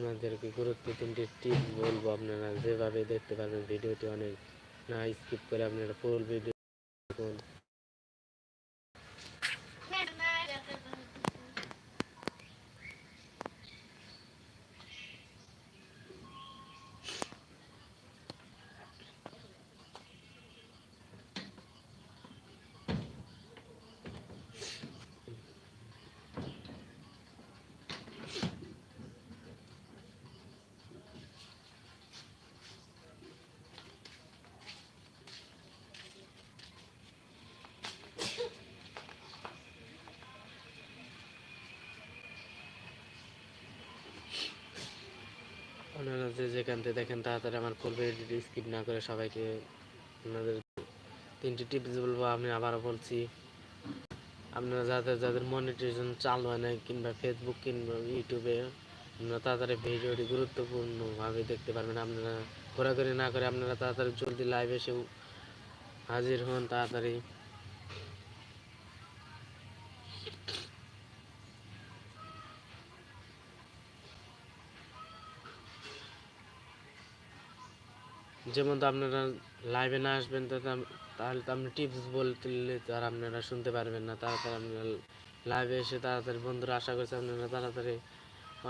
আপনাদেরকে গুরুত্ব তিনটি টিপস বলব। আপনারা যেভাবে দেখতে পারবেন, ভিডিওটি অনেক না স্কিপ করে আপনারা ফুল ভিডিও দেখুন। আপনারা যে যেখান থেকে দেখেন তাড়াতাড়ি আমার ফুল ভিডিওটি স্কিপ না করে সবাইকে আপনাদের তিনটি টিপস বলব, আমি আবারও বলছি। আপনারা যাদের যাদের মনিটাইজেশন চালু হয় না কিংবা ফেসবুক কিংবা ইউটিউবে আপনারা তাড়াতাড়ি ভিডিওটি গুরুত্বপূর্ণভাবে দেখতে পারবেন। আপনারা ঘোরাঘুরি না করে আপনারা তাড়াতাড়ি জলদি লাইভ এসে হাজির হন তাড়াতাড়ি। যেমন তো আপনারা লাইভে না আসবেন, তো তাহলে তো আপনি টিপস বলতে তো আর আপনারা শুনতে পারবেন না। তাড়াতাড়ি আপনারা লাইভে এসে তাড়াতাড়ি, বন্ধুরা, আশা করছি আপনারা তাড়াতাড়ি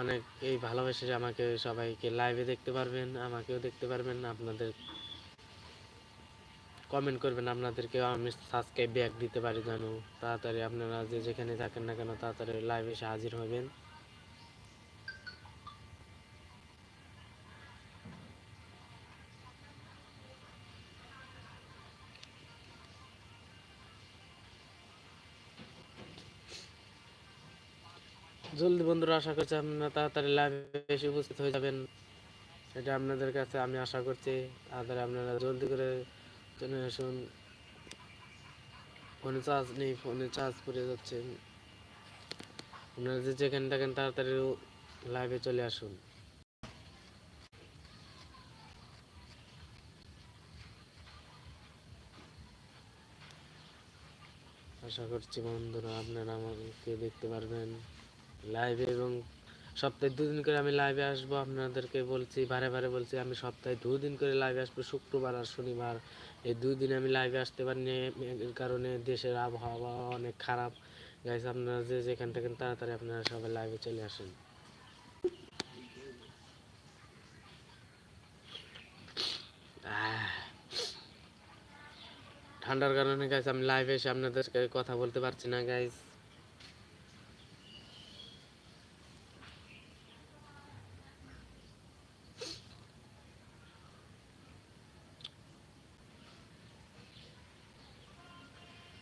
অনেক এই ভালোবেসে আমাকে সবাইকে লাইভে দেখতে পারবেন, আমাকেও দেখতে পারবেন, আপনাদের কমেন্ট করবেন, আপনাদেরকেও আমি সাবস্ক্রাইব ব্যাক দিতে পারি যেন। তাড়াতাড়ি আপনারা যে যেখানে থাকেন না কেন, তাড়াতাড়ি লাইভে এসে হাজির হবেন। জলদি বন্ধুরা, আশা করছি আপনারা তাড়াতাড়ি লাইভে এসে উপস্থিত হয়ে যাবেন। এটা আপনাদের কাছে আমি আশা করছি। তাড়াতাড়ি আপনারা জলদি করে চলে আসুন। ফোনে চার্জ নেই, ফোনে চার্জ পড়ে যাচ্ছে। আপনারা যে যেখানে থাকেন তাড়াতাড়ি লাইভে চলে আসুন। আশা করছি বন্ধুরা আপনারা আমাকে দেখতে পারবেন। লাইভে এবং সপ্তাহে দুদিন করে আমি লাইভে আসব। আপনাদেরকে বলছি, বারে বারে বলছি, আমি সপ্তাহে দুদিন করে লাইভে আসব। শুক্রবার আর শনিবার এই দুই দিন আমি লাইভে আসতে পারিনি। এর কারণে দেশের আবহাওয়া অনেক খারাপ। গাইস আপনারা যে যেখান থেকে তাড়াতাড়ি আপনারা সবাই লাইভে চলে আসেন। ঠান্ডার কারণে গাইস আমি লাইভে এসে আপনাদেরকে কথা বলতে পারছি না গাইস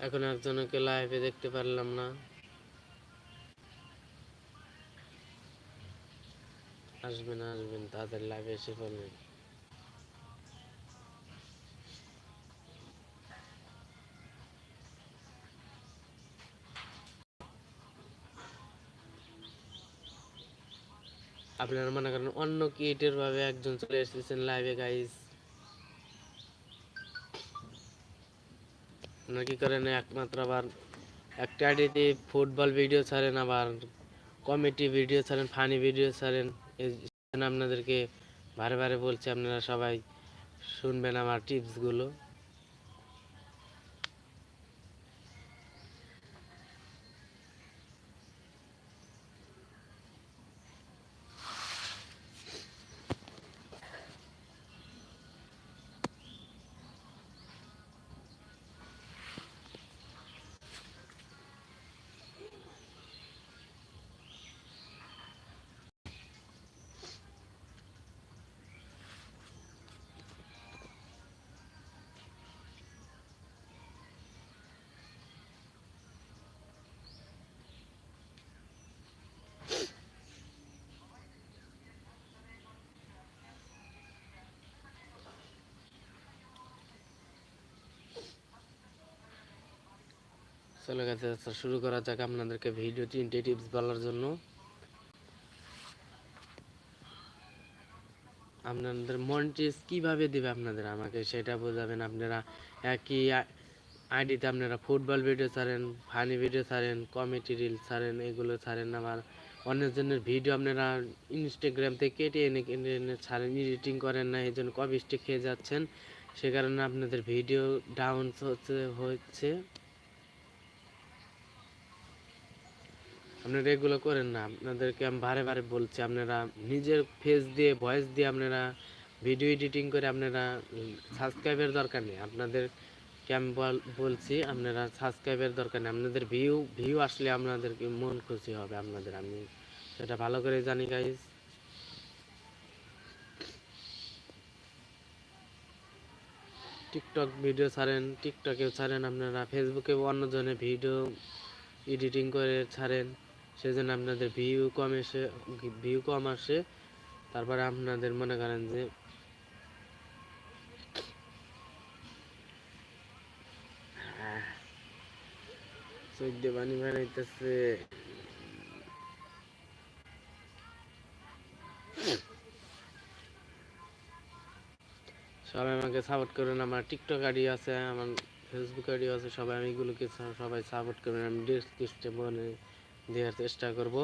এখন একজনকে লাইভে দেখতে পারলাম না। আসবেন আসবেন, তাদের লাইভে এসে পড়বেন। আপনারা মনে করেন অন্য ক্রিয়েটের ভাবে একজন চলে এসেছেন লাইভে গাইস আপনারা করেন একমাত্র আবার একটা আইডিতে ফুটবল ভিডিও ছাড়েন, আবার কমেডি ভিডিও ছাড়েন, ফানি ভিডিও ছাড়েন। এই আপনাদেরকে বারে বারে বলছি, আপনারা সবাই শুনবেন আমার টিপসগুলো। চলে গেছে শুরু করা যাক আপনাদেরকে ভিডিও তিনটে টিপস বলার জন্য। আপনাদের মনিটাইজ কীভাবে দিবে আপনাদের? আমাকে সেটা বোঝাবেন আপনারা। একই আইডিতে আপনারা ফুটবল ভিডিও ছাড়েন ফানি ভিডিও ছাড়েন কমেডি রিল ছাড়েন, এগুলো ছাড়েন। আবার অন্যজনের ভিডিও আপনারা ইনস্টাগ্রাম থেকে কেটে এনে কেটে এনে ছাড়েন এডিটিং করেন না, এই জন্য কপি খেয়ে যাচ্ছেন। সে কারণে আপনাদের ভিডিও ডাউন হচ্ছে হচ্ছে। আপনারা এগুলো করেন না, আপনাদেরকে আমি বারে বারে বলছি, আপনারা নিজের ফেস দিয়ে ভয়েস দিয়ে আপনারা ভিডিও এডিটিং করে আপনারা সাবস্ক্রাইবের দরকার নেই। আপনাদের আমি বল- বলছি, আপনারা সাবস্ক্রাইবের দরকার নেই। আপনাদের ভিউ ভিউ আসলে আপনাদেরকে মন খুশি হবে আপনাদের। আমি সেটা ভালো করে জানি গাইজ টিকটক ভিডিও ছাড়েন টিকটকেও ছাড়েন, আপনারা ফেসবুকে অন্যজনের ভিডিও এডিটিং করে ছাড়েন। সেজন্য আপনাদের ভিউ কম এসে, ভিউ কম আসে। তারপরে আপনাদের মনে করেন যে চৈদ্দ পানি সবাই আমাকে সাপোর্ট করবেন আমার টিকটক আইডি আছে, আমার ফেসবুক আইডি আছে, সবাই আমি এগুলোকে সবাই সাপোর্ট করবেন আমি ডিসক্রিপশনে দেওয়ার চেষ্টা করব।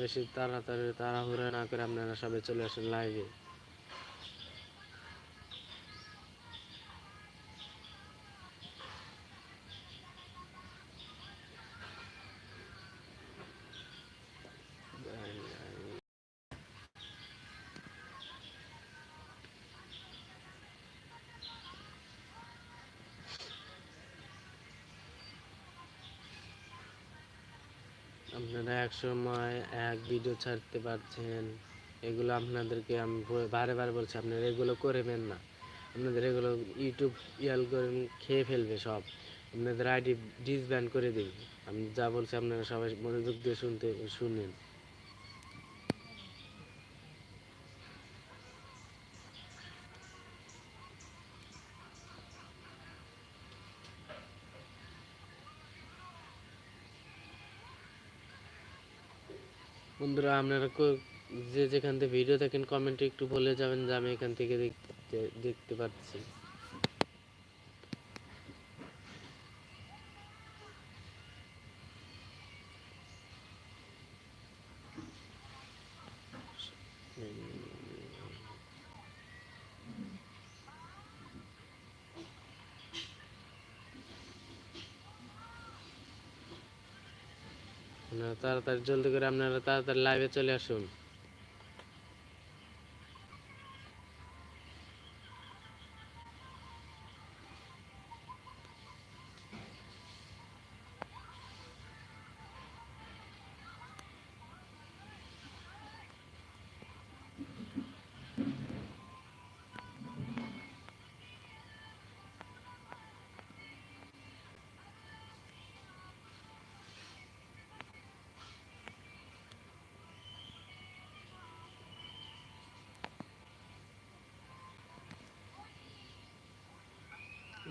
বেশি তাড়াতাড়ি তাড়াহুড়া না করে আপনারা সবাই চলে আসেন লাইভে আপনারা এক সময় এক ভিডিও ছাড়তে পারছেন এগুলো আপনাদেরকে আমি বারে বারে বলছি, আপনারা এগুলো করবেন না। আপনাদের এগুলো ইউটিউব ইয়াল করে খেয়ে ফেলবে সব। আপনাদের আইডি ডিসব্যান করে দেবে। আমি যা বলছি আপনারা সবাই মনোযোগ দিয়ে শুনতে শুনেন। বন্ধুরা, আপনারা যে যেখান থেকে ভিডিও দেখেন কমেন্টে একটু বলে যাবেন যে আমি এখান থেকে দেখতে দেখতে পাচ্ছি আপনারা তাড়াতাড়ি জলদি করে আপনারা তাড়াতাড়ি লাইভে চলে আসুন।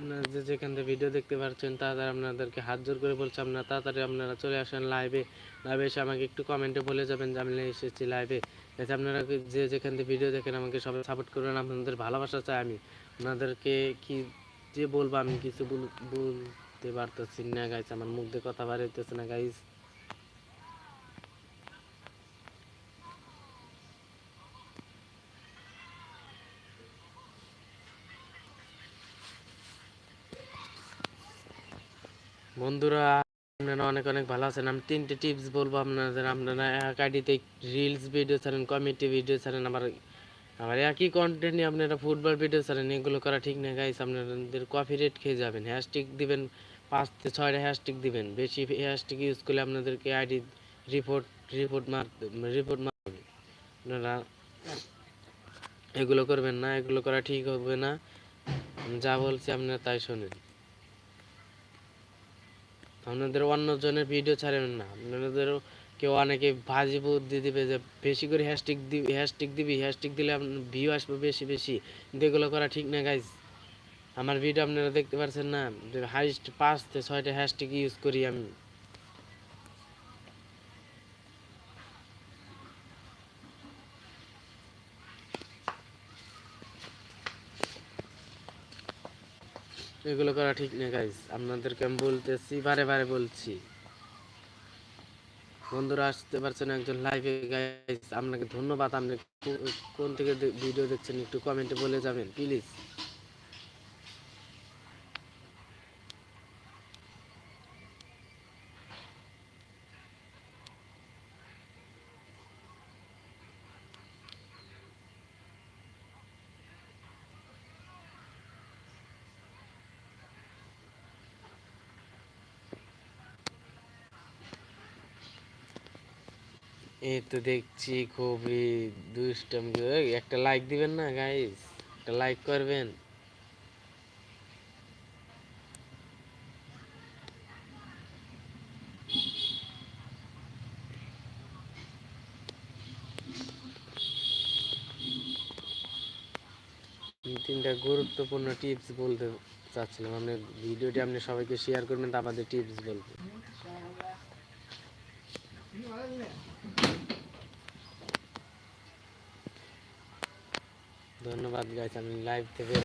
আপনারা যে যেখান থেকে ভিডিও দেখতে পাচ্ছেন তাড়াতাড়ি আপনাদেরকে হাত জোর করে বলছি, আপনারা তাড়াতাড়ি আপনারা চলে আসেন লাইভে লাইভে এসে আমাকে একটু কমেন্টে বলে যাবেন যে, আমি এসেছি লাইভে যাতে আপনারা যে যেখান থেকে ভিডিও দেখেন, আমাকে সবাই সাপোর্ট করবেন আপনাদের ভালোবাসা চাই আমি। আপনাদেরকে কি যে বলব, আমি কিছু বল- বলতে পারতেছি না গাইস আমার মুখ দিয়ে কথা বার হইতেছে না গাইস বন্ধুরা, আপনারা অনেক অনেক ভালো আছেন। আমি তিনটে টিপস বলব আপনাদের। আপনারা এক আইডিতে রিলস ভিডিও ছাড়েন কমেডি ভিডিও ছাড়েন। আবার আবার একই কন্টেন্টে আপনারা ফুটবল ভিডিও ছাড়েন। এগুলো করা ঠিক না গাইস আপনাদের কপি রেট খেয়ে যাবেন। হ্যাশট্যাগ দিবেন, পাঁচ থেকে ছয়টা হ্যাশট্যাগ দিবেন। বেশি হ্যাশট্যাগ ইউজ করলে আপনাদেরকে আইডি রিপোর্ট রিপোর্ট মার রিপোর্ট মারবে আপনারা এগুলো করবেন না, এগুলো করা ঠিক হবে না। যা বলছি আপনারা তাই শোনেন। আপনাদের অন্য জনের ভিডিও ছাড়েন না। আপনাদের কেউ অনেকে ভাজি বুদ্ধি দিবে যে, বেশি করে হ্যাশট্যাগ দিবি হ্যাশট্যাগ দিবি হ্যাশট্যাগ দিলে আপনার ভিউ আসবে বেশি বেশি। এগুলো করা ঠিক না গাইজ আমার ভিডিও আপনারা দেখতে পারছেন না হাইস্ট পাঁচ থেকে ছয়টা হ্যাশট্যাগ ইউজ করি আমি। এগুলো করা ঠিক না গাইজ আপনাদেরকে আমি বলতেছি, বারে বারে বলছি। বন্ধুরা, আসতে পারছেন একজন লাইভে গাইজ আপনাকে ধন্যবাদ। আপনি কোন থেকে ভিডিও দেখছেন, একটু কমেন্টে বলে যাবেন প্লিজ এই তো দেখছি খুবই দুষ্টাম একটা লাইক দিবেন না গাইস একটা লাইক করবেন? তিনটা গুরুত্বপূর্ণ টিপস বলতে চাচ্ছিলাম। আপনি ভিডিওটি আপনি সবাইকে শেয়ার করবেন আমাদের টিপস বলব গাইস আমি লাইভ থেকে